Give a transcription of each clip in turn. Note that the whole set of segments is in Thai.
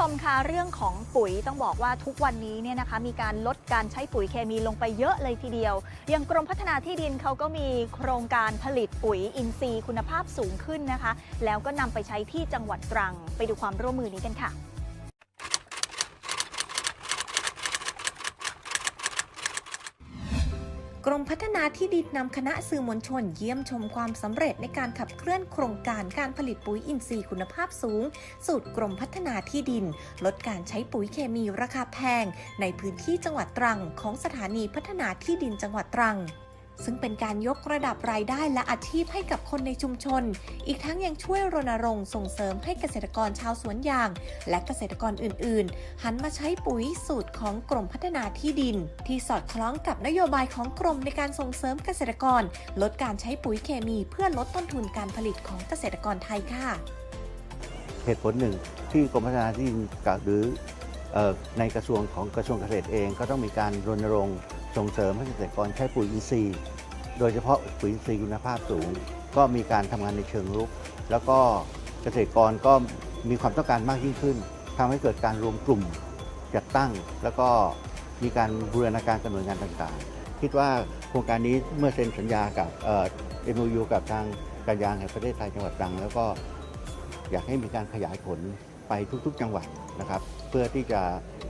ชมคะเรื่องของปุ๋ยต้องบอกว่าทุกวันนี้เนี่ยนะคะมีการลดการใช้ปุ๋ยเคมีลงไปเยอะเลยทีเดียว อย่างกรมพัฒนาที่ดินเขาก็มีโครงการผลิตปุ๋ยอินทรีย์คุณภาพสูงขึ้นนะคะ แล้วก็นำไปใช้ที่จังหวัดตรัง ไปดูความร่วมมือนี้กันค่ะ กรมพัฒนาที่ดินนำคณะสื่อมวลชนเยี่ยมชมความสำเร็จในการขับเคลื่อนโครงการการผลิตปุ๋ยอินทรีย์คุณภาพสูง สูตรกรมพัฒนาที่ดิน ลดการใช้ปุ๋ยเคมีราคาแพง ในพื้นที่จังหวัดตรัง ของสถานีพัฒนาที่ดินจังหวัดตรัง ซึ่งเป็นการยกระดับรายได้และอาชีพให้กับคนในชุมชน อีกทั้งยังช่วยรณรงค์ส่งเสริมให้เกษตรกรชาวสวนยาง และเกษตรกรอื่น ๆ หันมาใช้ปุ๋ยสูตรของกรมพัฒนาที่ดิน ที่สอดคล้องกับนโยบายของกรมในการส่งเสริมเกษตรกร ลดการใช้ปุ๋ยเคมีเพื่อลดต้นทุนการผลิตของเกษตรกรไทยค่ะ เหตุผลหนึ่งที่กรมพัฒนาที่ดินกับหรือในกระทรวงของกระทรวงเกษตรเองก็ต้องมีการรณรงค์ ส่งเสริมให้เกษตรกรใช้ปุ๋ยอินทรีย์ โดยเฉพาะปุ๋ยอินทรีย์คุณภาพสูง ก็มีการทำงานในเชิงรุก แล้วก็เกษตรกรก็มีความต้องการมากยิ่งขึ้นทำให้เกิดการรวมกลุ่มจัดตั้ง แล้วก็มีการบูรณาการกับหน่วยงานต่างๆ คิดว่าโครงการนี้เมื่อเซ็นสัญญากับเอ่อ MOU กับทางการยางแห่งประเทศไทยจังหวัดตรัง แล้วก็อยากให้มีการขยายผลไปทุกๆ จังหวัดนะครับ เพื่อที่จะ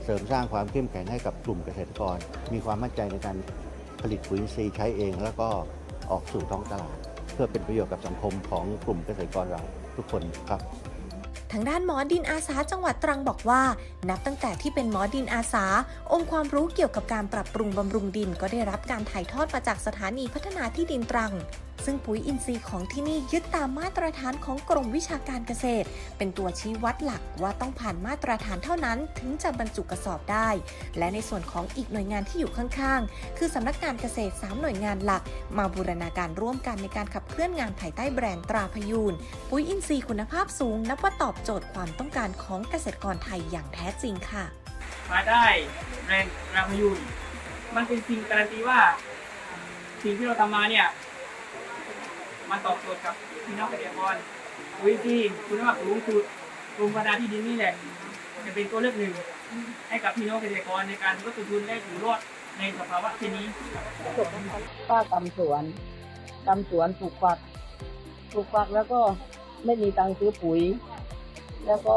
เสริมสร้างความเข้มแข็งให้กับกลุ่มเกษตรกร มีความมั่นใจในการผลิตปุ๋ยอินทรีย์ใช้เอง แล้วก็ออกสู่ท้องตลาด เพื่อเป็นประโยชน์กับสังคมของกลุ่มเกษตรกรเราทุกคนครับทางด้านหมอดินอาสาจังหวัดตรังบอกว่า นับตั้งแต่ที่เป็นหมอดินอาสา องค์ความรู้เกี่ยวกับการปรับปรุงบำรุงดินก็ได้รับการถ่ายทอดมาจากสถานีพัฒนาที่ดินตรัง ซึ่งปุ๋ยอินทรีย์ของที่นี่ยึดตามมาตรฐานของกรมวิชาการเกษตร เป็นตัวชี้วัดหลักว่าต้องผ่านมาตรฐานเท่านั้นถึงจะบรรจุกระสอบได้ และในส่วนของอีกหน่วยงานที่อยู่ข้างๆ คือสำนักงานเกษตร 3 หน่วยงานหลัก มาบูรณาการร่วมกันในการขับเคลื่อนงานภายใต้แบรนด์ตราพยูนปุ๋ยอินทรีย์คุณภาพสูงนับว่าตอบโจทย์ความต้องการของเกษตรกรไทยอย่างแท้จริงค่ะมาได้แบรนด์ตราพยูนมันเป็นสิ่งการันตีว่าสิ่งที่เราทำมาเนี่ย มันตอบโจทย์กับพี่น้องเกษตรกรปุ๋ยที่คุณภาพสูงสุดกรมพัฒนาที่ดินนี่แหละจะเป็นตัวเลือกหนึ่งให้กับพี่น้องเกษตรกรในการลดต้นทุนได้อยู่รอดในสภาวะเช่นนี้ป้าทำสวนทำสวนปลูกฝักปลูกฝักแล้วก็ไม่มีตังค์ซื้อปุ๋ย แล้วก็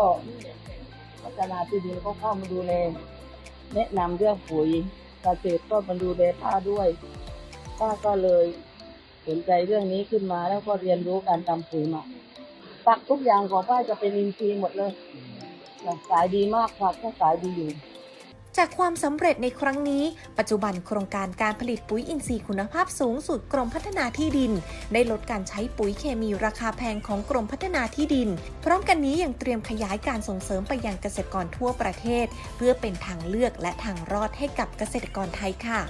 พัฒนาที่ดินก็เข้ามาดูแลแนะนำเรื่องปุ๋ยเกษตรก็มาดูแลป้าด้วยป้าก็เลย สนใจเรื่องนี้ขึ้นมาแล้วก็เรียนรู้การทำปุ๋ยมาฝักทุกอย่างของป้าจะเป็นอินทรีย์หมดเลยขายดีมากฝักก็ขายดีอยู่จากความสำเร็จในครั้งนี้ ปัจจุบันโครงการการผลิตปุ๋ยอินทรีย์คุณภาพสูงสุดกรมพัฒนาที่ดิน ได้ลดการใช้ปุ๋ยเคมีราคาแพงของกรมพัฒนาที่ดิน พร้อมกันนี้ยังเตรียมขยายการส่งเสริมไปยังเกษตรกรทั่วประเทศ เพื่อเป็นทางเลือกและทางรอดให้กับเกษตรกรไทยค่ะ